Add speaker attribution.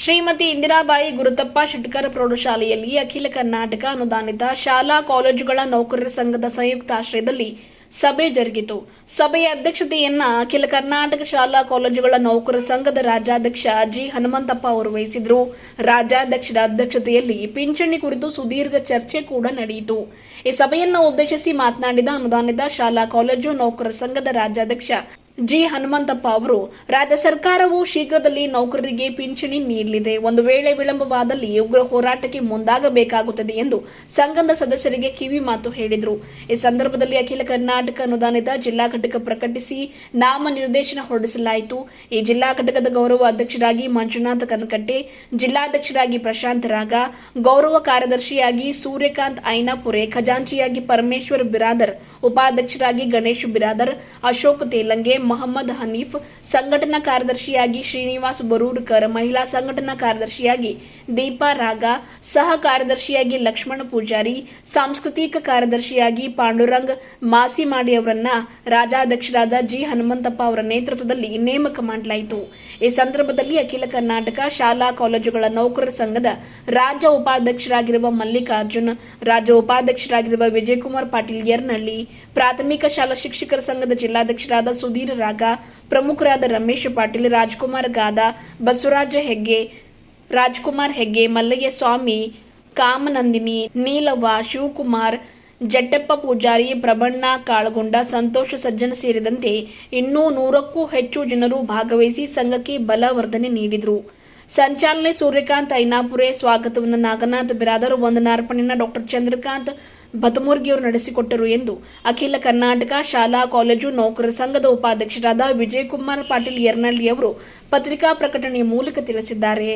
Speaker 1: ಶ್ರೀಮತಿ ಇಂದಿರಾಬಾಯಿ ಗುರುತಪ್ಪ ಶೆಟ್ಕರ್ ಪ್ರೌಢಶಾಲೆಯಲ್ಲಿ ಅಖಿಲ ಕರ್ನಾಟಕ ಅನುದಾನಿತ ಶಾಲಾ ಕಾಲೇಜುಗಳ ನೌಕರರ ಸಂಘದ ಸಂಯುಕ್ತ ಆಶ್ರಯದಲ್ಲಿ ಸಭೆ ಜರುಗಿತು. ಸಭೆಯ ಅಧ್ಯಕ್ಷತೆಯನ್ನ ಅಖಿಲ ಕರ್ನಾಟಕ ಶಾಲಾ ಕಾಲೇಜುಗಳ ನೌಕರರ ಸಂಘದ ರಾಜ್ಯಾಧ್ಯಕ್ಷ ಜಿ ಹನುಮಂತಪ್ಪ ಅವರು ವಹಿಸಿದ್ರು. ರಾಜ್ಯಾಧ್ಯಕ್ಷರ ಅಧ್ಯಕ್ಷತೆಯಲ್ಲಿ ಪಿಂಚಣಿ ಕುರಿತು ಸುದೀರ್ಘ ಚರ್ಚೆ ಕೂಡ ನಡೆಯಿತು. ಈ ಸಭೆಯನ್ನು ಉದ್ದೇಶಿಸಿ ಮಾತನಾಡಿದ ಅನುದಾನಿತ ಶಾಲಾ ಕಾಲೇಜು ನೌಕರರ ಸಂಘದ ರಾಜ್ಯಾಧ್ಯಕ್ಷ ಜಿ ಹನುಮಂತಪ್ಪ ಅವರು, ರಾಜ್ಯ ಸರ್ಕಾರವು ಶೀಘ್ರದಲ್ಲಿ ನೌಕರರಿಗೆ ಪಿಂಚಣಿ ನೀಡಲಿದೆ. ಒಂದು ವೇಳೆ ವಿಳಂಬವಾದಲ್ಲಿ ಉಗ್ರ ಹೋರಾಟಕ್ಕೆ ಮುಂದಾಗಬೇಕಾಗುತ್ತದೆ ಎಂದು ಸಂಘದ ಸದಸ್ಯರಿಗೆ ಕಿವಿ ಮಾತು ಹೇಳಿದರು. ಈ ಸಂದರ್ಭದಲ್ಲಿ ಅಖಿಲ ಕರ್ನಾಟಕ ಅನುದಾನಿತ ಜಿಲ್ಲಾ ಘಟಕ ಪ್ರಕಟಿಸಿ ನಾಮ ನಿರ್ದೇಶನ ಹೊರಡಿಸಲಾಯಿತು. ಈ ಜಿಲ್ಲಾ ಘಟಕದ ಗೌರವ ಅಧ್ಯಕ್ಷರಾಗಿ ಮಂಜುನಾಥ ಕನಕಟ್ಟೆ, ಜಿಲ್ಲಾಧ್ಯಕ್ಷರಾಗಿ ಪ್ರಶಾಂತ್ ರಾಗ, ಗೌರವ ಕಾರ್ಯದರ್ಶಿಯಾಗಿ ಸೂರ್ಯಕಾಂತ್ ಐನಾಪುರೆ, ಖಜಾಂಚಿಯಾಗಿ ಪರಮೇಶ್ವರ್ ಬಿರಾದರ್, ಉಪಾಧ್ಯಕ್ಷರಾಗಿ ಗಣೇಶ್ ಬಿರಾದರ್, ಅಶೋಕ್ ತೇಲಂಗೆ ಮೊಹಮ್ಮದ್ ಹನೀಫ್, ಸಂಘಟನಾ ಕಾರ್ಯದರ್ಶಿಯಾಗಿ ಶ್ರೀನಿವಾಸ್ ಬರೂರ್ಕರ್ ಮಹಿಳಾ ಸಂಘಟನಾ ಕಾರ್ಯದರ್ಶಿಯಾಗಿ ದೀಪಾ ರಾಗ, ಸಹ ಕಾರ್ಯದರ್ಶಿಯಾಗಿ ಲಕ್ಷ್ಮಣ ಪೂಜಾರಿ, ಸಾಂಸ್ಕೃತಿಕ ಕಾರ್ಯದರ್ಶಿಯಾಗಿ ಪಾಂಡುರಂಗ್ ಮಾಸಿಮಾಡಿ ಅವರನ್ನ ರಾಜಾಧ್ಯಕ್ಷರಾದ ಜಿ ಹನುಮಂತಪ್ಪ ಅವರ ನೇತೃತ್ವದಲ್ಲಿ ನೇಮಕ ಮಾಡಲಾಯಿತು. ಈ ಸಂದರ್ಭದಲ್ಲಿ ಅಖಿಲ ಕರ್ನಾಟಕ ಶಾಲಾ ಕಾಲೇಜುಗಳ ನೌಕರರ ಸಂಘದ ರಾಜ್ಯ ಉಪಾಧ್ಯಕ್ಷರಾಗಿರುವ ಮಲ್ಲಿಕಾರ್ಜುನ್, ರಾಜ್ಯ ಉಪಾಧ್ಯಕ್ಷರಾಗಿರುವ ವಿಜಯಕುಮಾರ್ ಪಾಟೀಲ್ ಯರ್ನಹಳ್ಳಿ ಪ್ರಾಥಮಿಕ ಶಾಲಾ ಶಿಕ್ಷಕರ ಸಂಘದ ಜಿಲ್ಲಾಧ್ಯಕ್ಷರಾದ ಸುಧೀರ್ ರಾಗ ಪ್ರಮುಖರಾದ ರಮೇಶ್ ಪಾಟೀಲ್, ರಾಜ್ಕುಮಾರ್ ಗಾದ, ಬಸವರಾಜ ಹೆಗ್ಗೆ, ರಾಜ್ಕುಮಾರ್ ಹೆಗ್ಗೆ ಮಲ್ಲಯ್ಯ ಸ್ವಾಮಿ ಕಾಮನಂದಿನಿ, ನೀಲವ್ವ, ಶಿವಕುಮಾರ್, ಜಟ್ಟಪ್ಪ ಪೂಜಾರಿ ಪ್ರಬಣ್ಣ ಕಾಳಗೊಂಡ, ಸಂತೋಷ ಸಜ್ಜನ ಸೇರಿದಂತೆ ಇನ್ನೂ ನೂರಕ್ಕೂ ಹೆಚ್ಚು ಜನರು ಭಾಗವಹಿಸಿ ಸಂಘಕ್ಕೆ ಬಲವರ್ಧನೆ ನೀಡಿದರು. ಸಂಚಾಲನೆ ಸೂರ್ಯಕಾಂತ್ ಐನಾಪುರೆ. ಸ್ವಾಗತವನ್ನು ನಾಗನಾಥ್ ಬಿರಾದರ್ ವಂದನಾರ್ಪಣೆಯನ್ನು ಡಾಕ್ಟರ್ ಚಂದ್ರಕಾಂತ್ ಬತಮೂರ್ಗಿ ಅವರು ನಡೆಸಿಕೊಟ್ಟರು ಎಂದು ಅಖಿಲ ಕರ್ನಾಟಕ ಶಾಲಾ ಕಾಲೇಜು ನೌಕರರ ಸಂಘದ ಉಪಾಧ್ಯಕ್ಷರಾದ ವಿಜಯಕುಮಾರ್ ಪಾಟೀಲ್ ಯರ್ನಳ್ಳಿ ಅವರು ಪತ್ರಿಕಾ ಪ್ರಕಟಣೆಯ ಮೂಲಕ ತಿಳಿಸಿದ್ದಾರೆ.